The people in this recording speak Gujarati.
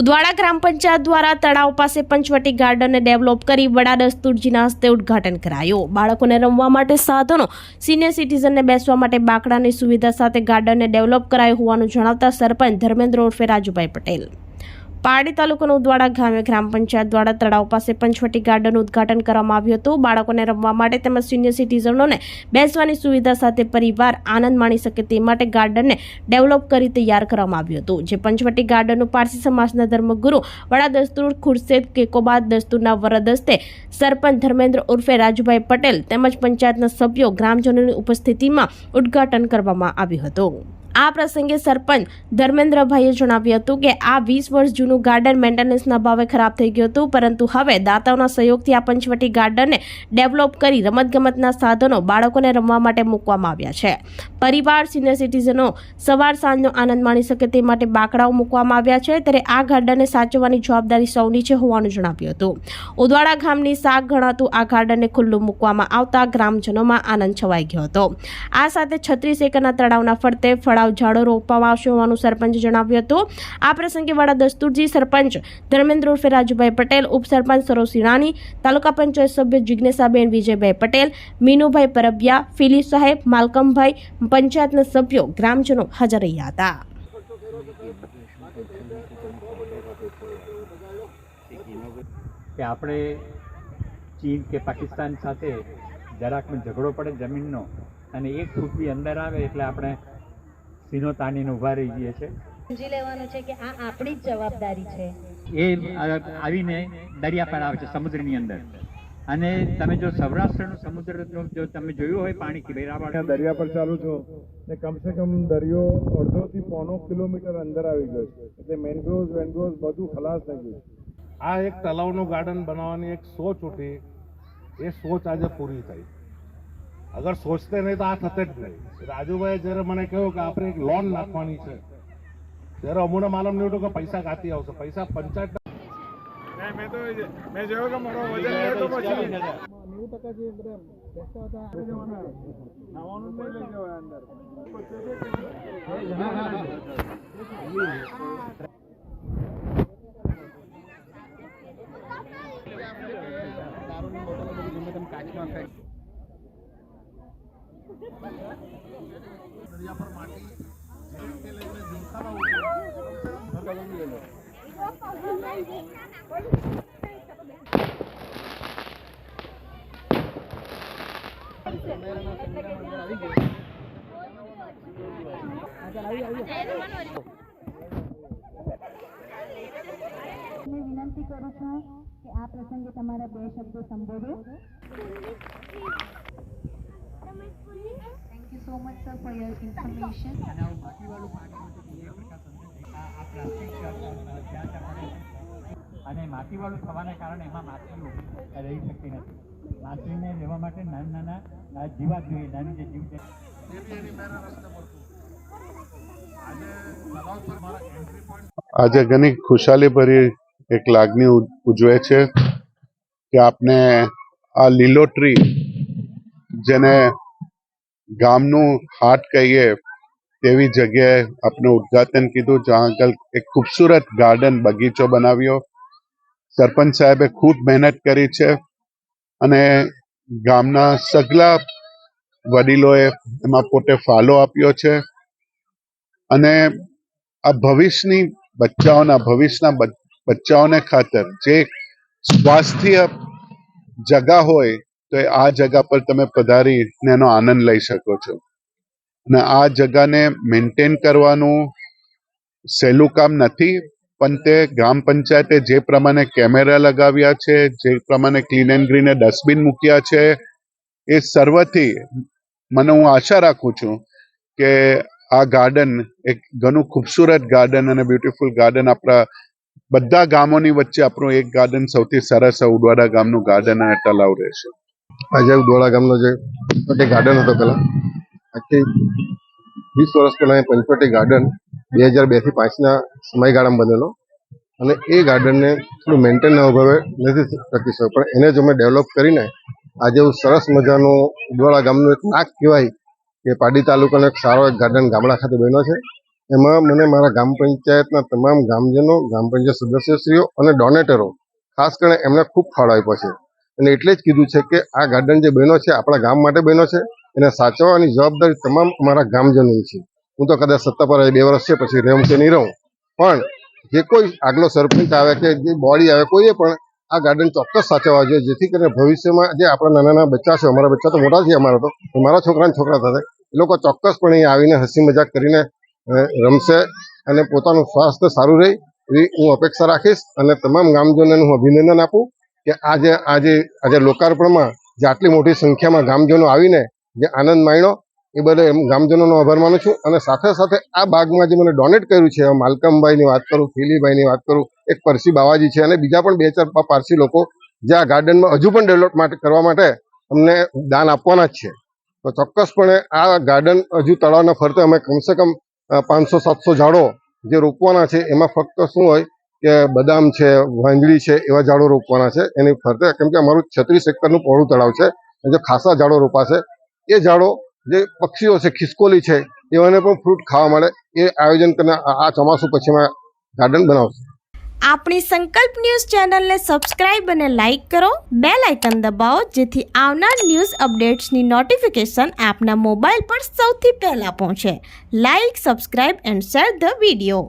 ઉદવાડા ગ્રામ પંચાયત દ્વારા તળાવ પાસે પંચવટી ગાર્ડનને ડેવલપ કરી વડા દસ્તુરજીના હસ્તે ઉદઘાટન કરાયું. બાળકોને રમવા માટે સાધનો, સિનિયર સિટીઝનને બેસવા માટે બાકડાની સુવિધા સાથે ગાર્ડનને ડેવલપ કરાયું હોવાનું જણાવતા સરપંચ ધર્મેન્દ્ર ઉર્ફે રાજુભાઈ પટેલ. પારડી તાલુકાના ઉદવાડા ગામે ગ્રામ પંચાયત દ્વારા તળાવ પાસે પંચવટી ગાર્ડનનું ઉદ્ઘાટન કરવામાં આવ્યું હતું. બાળકોને રમવા માટે તેમજ સિનિયર સિટીઝનોને બેસવાની સુવિધા સાથે પરિવાર આનંદ માણી શકે તે માટે ગાર્ડનને ડેવલપ કરી તૈયાર કરવામાં આવ્યું હતું. જે પંચવટી ગાર્ડનનું પારસી સમાજના ધર્મગુરુ વડા દસ્તુર ખુરશેદ કેકોબાદ દસ્તુરના વરદ હસ્તે સરપંચ ધર્મેન્દ્ર ઉર્ફે રાજુભાઈ પટેલ તેમજ પંચાયતના સભ્યો ગ્રામજનોની ઉપસ્થિતિમાં ઉદ્ઘાટન કરવામાં આવ્યું હતું. આ પ્રસંગે સરપંચ ધર્મેન્દ્રભાઈએ જણાવ્યું હતું કે આ વીસ વર્ષ જૂનું ગાર્ડન મેન્ટેનન્સના ભાવે ખરાબ થઈ ગયું હતું, પરંતુ હવે દાતાઓના સહયોગથી આ પંચવટી ગાર્ડનને ડેવલપ કરી રમતગમતના સાધનો બાળકોને રમવા માટે મૂકવામાં આવ્યા છે. પરિવાર સિનિયર સિટીઝનો સવાર સાંજનો આનંદ માણી શકે તે માટે બાકડાઓ મૂકવામાં આવ્યા છે. ત્યારે આ ગાર્ડનને સાચવવાની જવાબદારી સૌની છે હોવાનું જણાવ્યું હતું. ઉદવાડા ગામની શાક ગણાતું આ ગાર્ડનને ખુલ્લું મૂકવામાં આવતા ગ્રામજનોમાં આનંદ છવાઈ ગયો હતો. આ સાથે છત્રીસ એકરના તળાવના ફરતે ફળાવ ઝાડો રોપવામાં આવશે હોવાનું સરપંચે જણાવ્યું હતું. આ પ્રસંગે વડા દસ્તુરજી, સરપંચ ધર્મેન્દ્ર ઉર્ફે રાજુભાઈ પટેલ ઉપસરપંચ સરોજ સિરાણી તાલુકા પંચાયત સભ્ય જિજ્ઞેસાબેન વિજયભાઈ પટેલ, મીનુભાઈ પરબિયા ફિલી સાહેબ, માલકમભાઈ પંચાયતના સભ્યો ગ્રામજનો હાજર રહ્યા હતા. કે આપણે ચીન કે પાકિસ્તાન સાથે જરાક ઝઘડો પડે જમીનનો અને એક ફૂટ બી અંદર આવે એટલે આપણે સીનો તાણીને ઊભા રહી જઈએ છે સમજી લેવાનું છે કે આ આપણી જ જવાબદારી છે. એ આવીને દરિયા પર આવે છે સમુદ્રની અંદર. અને તમે જો સૌરાષ્ટ્રનું સમુદ્ર જો- તમે જોયું હોય પાણી વેરાવળ દરિયા પર ચાલુ છો ને કમસે કમ દરિયો અડધોથી પોણો કિલોમીટર અંદર આવી ગયો છે. એટલે મેનગ્રોવ્સ વેનગ્રોવ્સ બધું ખલાસ થઈ ગયું આ એક તલાવનું ગાર્ડન બનાવવાની એક સોચ ઉઠી. એ સોચ આજે પૂરી થઈ. અગર સોચતે નહીં તો આ થતે જ નહીં. રાજુભાઈ જ્યારે મને કહ્યું કે આપણે એક લોન નાખવાની છે ત્યારે અમુને માલમ નહીં કે પૈસા કાતી આવશે? પૈસા પંચાયત મેં તો મેં જોયું કે મારો વજન લે તો પછી ખાવાનું નહીં લઈ જવાય અંદર. હું વિનંતી કરું છું કે આ પ્રસંગે તમારા બે શબ્દો સંબોધો thank you so much sir for your information અને માટીવાળું થવાના કારણે એમાં માછલીઓ રહી શકતી નથી. માછલીને લેવા માટે નાના નાના જીવાત જોઈએ, નાની જે જીવ છે. આજે ઘણી ખુશાલી ભરી એક લાગણી ઉજવે છે કે આપણે આ લીલોટરી જેને ગામનું હાટ કહીએ તેવી જગ્યાએ આપણે ઉદ્ઘાટન કીધું, જ્યાં આગળ એક ખૂબસૂરત ગાર્ડન બગીચો બનાવ્યો. સરપંચ સાહેબે ખૂબ મહેનત કરી છે અને ગામના સગલા વડીલોએ એમાં પોતે ફાળો આપ્યો છે. અને આ ભવિષ્યની બચ્ચાઓના, ભવિષ્યના બચ્ચાઓને ખાતર જે સ્વાસ્થ્ય જગા હોય તો આ જગા પર તમે પધારીને એનો આનંદ લઈ શકો છો. અને આ જગાને મેન્ટેન કરવાનું સહેલું કામ નથી. પણ તે ગ્રામ પંચાયતે જે પ્રમાણે કેમેરા લગાવ્યા છે, જે પ્રમાણે ક્લીન એન્ડ ગ્રીને ડસ્ટબિન મૂક્યા છે, એ સર્વથી મને હું આશા રાખું છું કે આ ગાર્ડન એક ઘણું ખૂબસૂરત ગાર્ડન અને બ્યુટીફુલ ગાર્ડન આપણા બધા ગામોની વચ્ચે આપણું એક ગાર્ડન સૌથી સરસ આ ઉડવાડા ગામનું ગાર્ડન અને તલાવ રહેશે. આજે ઉડવાડા ગામનો જે ગાર્ડન હતો પેલા આજથી વીસ વર્ષ પહેલા પંચવટી ગાર્ડન બે હજાર બેથી પાંચના સમયગાળામાં બનેલો. અને એ ગાર્ડનને થોડું મેન્ટેનના અભાવે નથી શકી શકે પણ એને જો અમે ડેવલપ કરીને આજે એવું સરસ મજાનું ઉદવાડા ગામનું એક નાક કહેવાય કે પાડી તાલુકાનો એક સારો એક ગાર્ડન ગામડા ખાતે બન્યો છે. એમાં મને મારા ગ્રામ પંચાયતના તમામ ગામજનો ગ્રામ પંચાયત સદસ્યશ્રીઓ અને ડોનેટરો, ખાસ કરીને એમને ખૂબ ફાળો આપ્યો છે. અને એટલે જ કીધું છે કે આ ગાર્ડન જે બન્યો છે, આપણા ગામ માટે બન્યો છે. એને સાચવવાની જવાબદારી તમામ અમારા ગામજનોની છે. હું તો કદાચ સત્તા પર બે વર્ષ છે, પછી રહેવું કે નહીં રહું. પણ જે કોઈ આગલો સરપંચ આવે કે જે બોડી આવે, કોઈએ પણ આ ગાર્ડન ચોક્કસ સાચવવા જોઈએ, જેથી કરીને ભવિષ્યમાં જે આપણા નાના નાના બચ્ચા છે, અમારા બચ્ચા તો મોટા છે અમારા તો મારા છોકરાના છોકરા થશે એ લોકો ચોક્કસપણે આવીને હસી મજાક કરીને રમશે અને પોતાનું સ્વાસ્થ્ય સારું રહે, એવી હું અપેક્ષા રાખીશ. અને તમામ ગામજનોને હું અભિનંદન આપું કે આજે આજે આજે લોકાર્પણમાં જે આટલી મોટી સંખ્યામાં ગામજનો આવીને જે આનંદ માણ્યો એ બદલ એમ ગામજનોનો આભાર માનું છું. અને સાથે સાથે આ બાગમાં જે મને ડોનેટ કર્યું છે માલકમભાઈની વાત કરું, ફીલીભાઈની વાત કરું, એક પરસી બાવાજી છે અને બીજા પણ બે ચાર પારસી લોકો જે આ ગાર્ડનમાં હજુ પણ ડેવલપ માટે કરવા માટે અમને દાન આપવાના જ છે. તો ચોક્કસપણે આ ગાર્ડન હજુ તળાવના ફરતે અમે કમસે કમ પાંચસો, સાતસો ઝાડો જે રોપવાના છે, એમાં ફક્ત શું હોય કે બદામ છે, વાંજળી છે, એવા ઝાડો રોપવાના છે. એની ફરતે કેમ કે અમારું છત્રીસ એકરનું પહોળું તળાવ છે જો ખાસા ઝાડો રોપાશે, એ ઝાડો જે પક્ષીઓ છે, ખિસકોલી છે એવાને પણ ફ્રૂટ ખાવા મળે. એ આયોજન કરીને આ ચોમાસું પછી અમે ગાર્ડન બનાવશે. આપણી સંકલ્પ ન્યૂઝ ચેનલને સબસ્ક્રાઇબ અને લાઇક કરો. બે લાઇકન દબાવો, જેથી આવનાર ન્યૂઝ અપડેટ્સની નોટિફિકેશન આપના મોબાઈલ પર સૌથી પહેલાં પહોંચે. Like subscribe and share the video